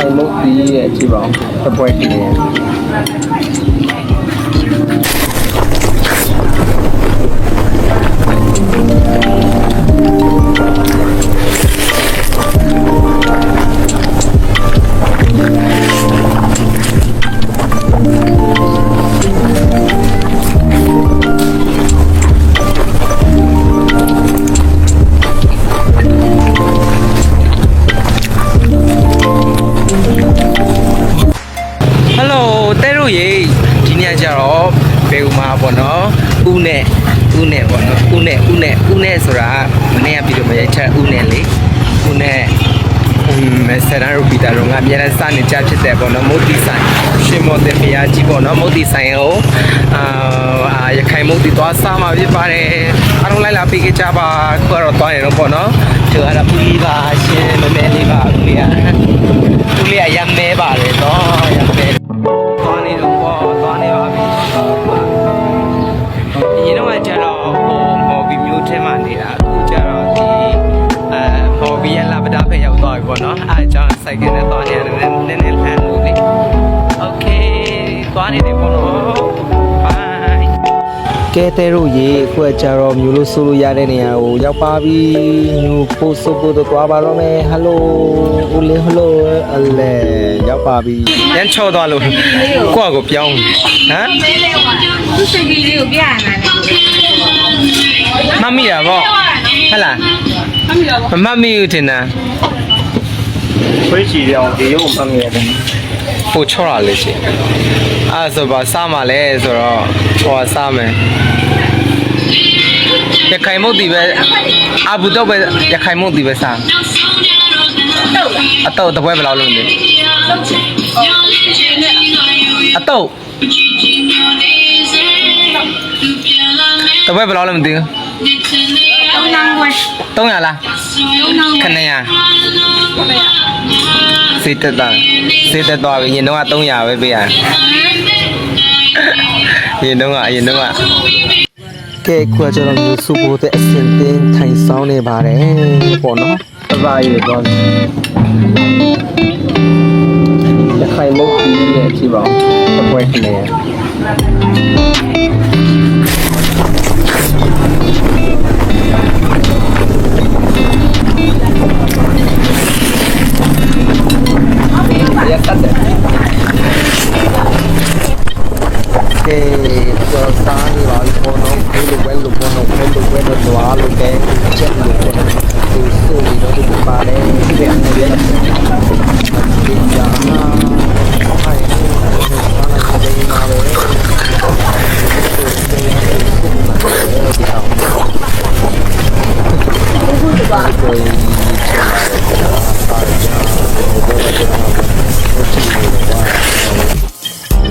ခိုင်မုတ်ပြီးရဲ့ကြည့်ပါဦးတပွဲကလေးဟ ရေဒီညကျတော့ဘယ်ဥမာပေါ့နော်ဥနဲ့ဥနဲ့ပေါ့နော်ဥနဲ့ဥနဲ့ဥနဲ့ဆိုတာမနေ့ကပြီးတော့မရိုက်ချက်ဥနဲ့လေဥနဲ့မဆရာရူပီတာရောငါအများနဲ့စနေကြဖြစ်တယ်ပေါ့နော်မုတ်တီဆိုင်ရှင်မော်တင်ဖျားကြီးပေါ့နော်မုတ်တီဆိုင်ကိုအာရခိုင်မုတ်တီသွားစားမှာဖြစ်ပါတယ်အားလုံးလိုက်လာပေးကြပါခုကတော့သွားနေတော့ပေါ့နော်သူကတော့ပူလီပါရှင်မမဲလေးပါဦးလေးကဦးလေးကရမ်းမဲပါတယ်တော့ သွားပြီပေါ့နော်အဲအကြောင်းစိုက်ကနဲ့သွားနေရတယ်နည်းနည်းလှမ်းလို့လေโอเคသွားနေတယ်ပေါ့နော်ဘိုင်ကဲတဲ့တို့ရေအခုကကြတော့မျိုးလို့ဆိုလို့ရတဲ့နေရာကိုရောက်ပါပြီညိုပို့ဆိုပို့တော့သွားပါတော့မယ်ဟယ်လိုဦးလေးဟယ်လိုအလဲရောက်ပါပြီရန်ချောသွားလို့ကိုယ့်အကိုပြောင်းဟမ် သူစိတ်ကလေးကိုပြရနာတယ် မမီရပေါ့ဟဟလား မမီတော့ မမမီဦးတင်တာ ခွေးချီတောင်ဒီရုံမှတ်မိရတယ်ပိုချောတာလေရှင်အဲ့ဆိုပါစားမလဲဆိုတော့ဟိုကစားမယ်ရခိုင်မုတ်တီပဲအဘူတော့ပဲရခိုင်မုတ်တီပဲစားအတော့တပွဲဘယ်လောက်လုံးလဲအတော့တပွဲဘယ်လောက်လဲမသိဘူး တောင်းနောင်းဝဲ300လားတောင်းနောင်းခဏရစေးတက်တာစေးတက်သွားပြီရင်တော့300ပဲပေးရရင်တော့အရင်တော့ကဲခွာကြတော့မျိုးစုဖို့တဲ့အစင်တင်းထိုင်ဆောင်နေပါတယ်ပေါ့နော်အပါရေတော့ရခိုင်မုတ်ပြီးရဲ့ကြည့်ပါဦးတပွဲကလေး ကဲတော့စားနေပါလို့ပေါ်တော့ခေလိုပဲလို့ပေါ်တော့ခေလိုပဲတော့သွားလို့ပဲချက်လို့ပေါ်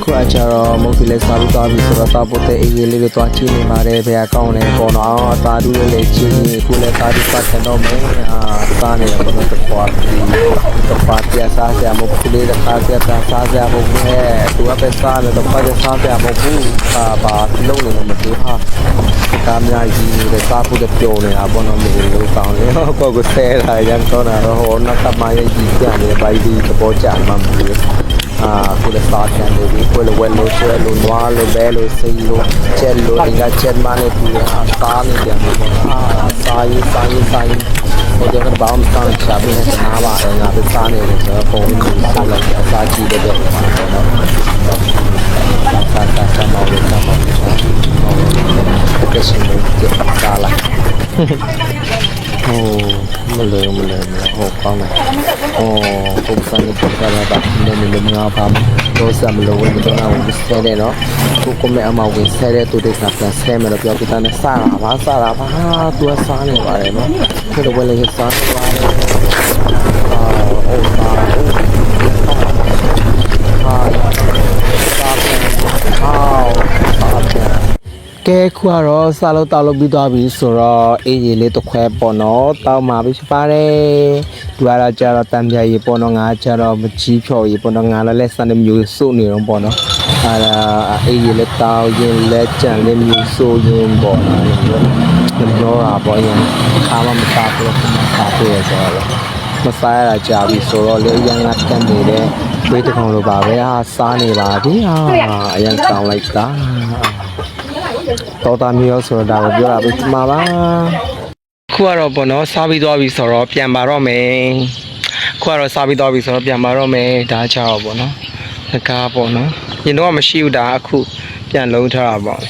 ခုအကြတော့မုတ်တီလေးစားပြီးသွားပြီဆိုတော့တောက်ဖို့တဲ့အေးလေးလေးတွေသွားချင်းနေပါတယ်ဘယ်အကောင့်လဲပေါ့နော်အသာတူလေးလေးချင်းကြီးခုလည်းစားပြီးပတ်တယ်တော့မယ်အာစားနေတော့တော့တော့ပြီးတော့ပါပြစားကြမုတ်ကလေးတစ်ခါပြစားစားကြမုတ်နဲ့သူကပဲစားတယ်တော့ပါကြစားကြမုတ်ဘူးအာပါလုံးနေမတူဟာကားများကြီးနေတဲ့စားဖို့တဲ့ပြုံနေတာပေါ့နော်မြေလို့ကောင်းတယ်ကိုကိုဆဲလာရမ်းတော့တော့ဟိုနောက်ကမှရဲ့ကြီးကြနေပါဒီသဘောကျမှမလို့ အာကိုလည်းစားတယ်လို့ဒီကိုလည်းဝယ်လို့ဆွဲလို့နွားလို့ဘဲလို့စိတ်လို့ချက်လို့ဒီကချက်မနဲ့ပြီးအာစားနေတယ်ပေါ့အာစားရေးစားရေးစားရေးဟိုကျတော့ဘာမှမစားချဘူးနဲ့စားပါတယ်ငါပဲစားနေတယ်ဆိုတော့ပုံမှန်စားလိုက်အစားကြည့်တဲ့ပေါ့နော်စားစားစားမောင်းလို့စားမောင်းလို့စားကဲရှင်လို့စားလိုက်โอ้ မလဲမလဲမလဲဟောကောင်းတယ်။အော်ပုံစံနဲ့ပုံစံနဲ့ပါနေနေလို့ငါပါတော့စမလို့ဝင်တော့ငါဝင်ဆဲတယ်နော်။ကိုကမဲအမဝင်ဆဲတဲ့သူတွေကပြန်ဆဲမယ်လို့ပြောပြတာနဲ့စားတာပါစားတာပါသူကစားနေပါတယ်နော်။ဒီလိုဝယ်လေးစားနေပါတယ်။အာအိုးပါအိုးဟာစားပြန်ဟာစားပြန် ကဲခုကတော့စားလို့တောက်လို့ပြီးသွားပြီဆိုတော့အေးကြီးလေးတစ်ခွဲပေါ့နော်တောက်မှာပြီဖြစ်ပါတယ်သူကတော့ကြတော့တံပြားကြီးပေါ့နော်ငါကြတော့မကြီးဖြော်ကြီးပေါ့နော်ငါလည်းလက်စတဲ့မျိုးစုနေတော့ပေါ့နော်အဲဒါအေးကြီးလေးတောက်ရင်လက်ကြံလေးမျိုးစုရင်ပေါ့နော်ပြောတာပေါ့ရင်ခါမှမစားဘူးခါစားပြရဆိုတော့မစားရတာကြာပြီဆိုတော့လေအရင်ကကတ်နေတဲ့ဝေးတစ်ကောင်လိုပါပဲဟာစားနေပါပြီဟာအရင်ကောင်းလိုက်တာ တော်တာမျိုးဆိုတော့ဒါကိုပြောတာပဲမှာပါခုကတော့ပေါ့နော်စားပြီးသွားပြီဆိုတော့ပြန်ပါတော့မယ်ခုကတော့စားပြီးသွားပြီဆိုတော့ပြန်ပါတော့မယ်ဒါချတော့ပေါ့နော်ငကားပေါ့နော်ရင်တော့မရှိဘူးဒါအခုပြန်လုံးထားတာပေါ့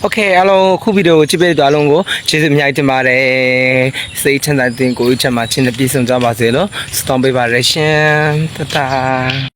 โอเคအားလုံးအခုဗီဒီယိုကိုကြည့်ပေးတဲ့အားလုံးကိုကျေးဇူးအများကြီးတင်ပါတယ်စိတ်ချမ်းသာတဲ့ကိုယ်ချမ်းသာခြင်းနဲ့ပြည့်စုံကြပါစေလို့ဆုတောင်းပေးပါရရှင်တတာ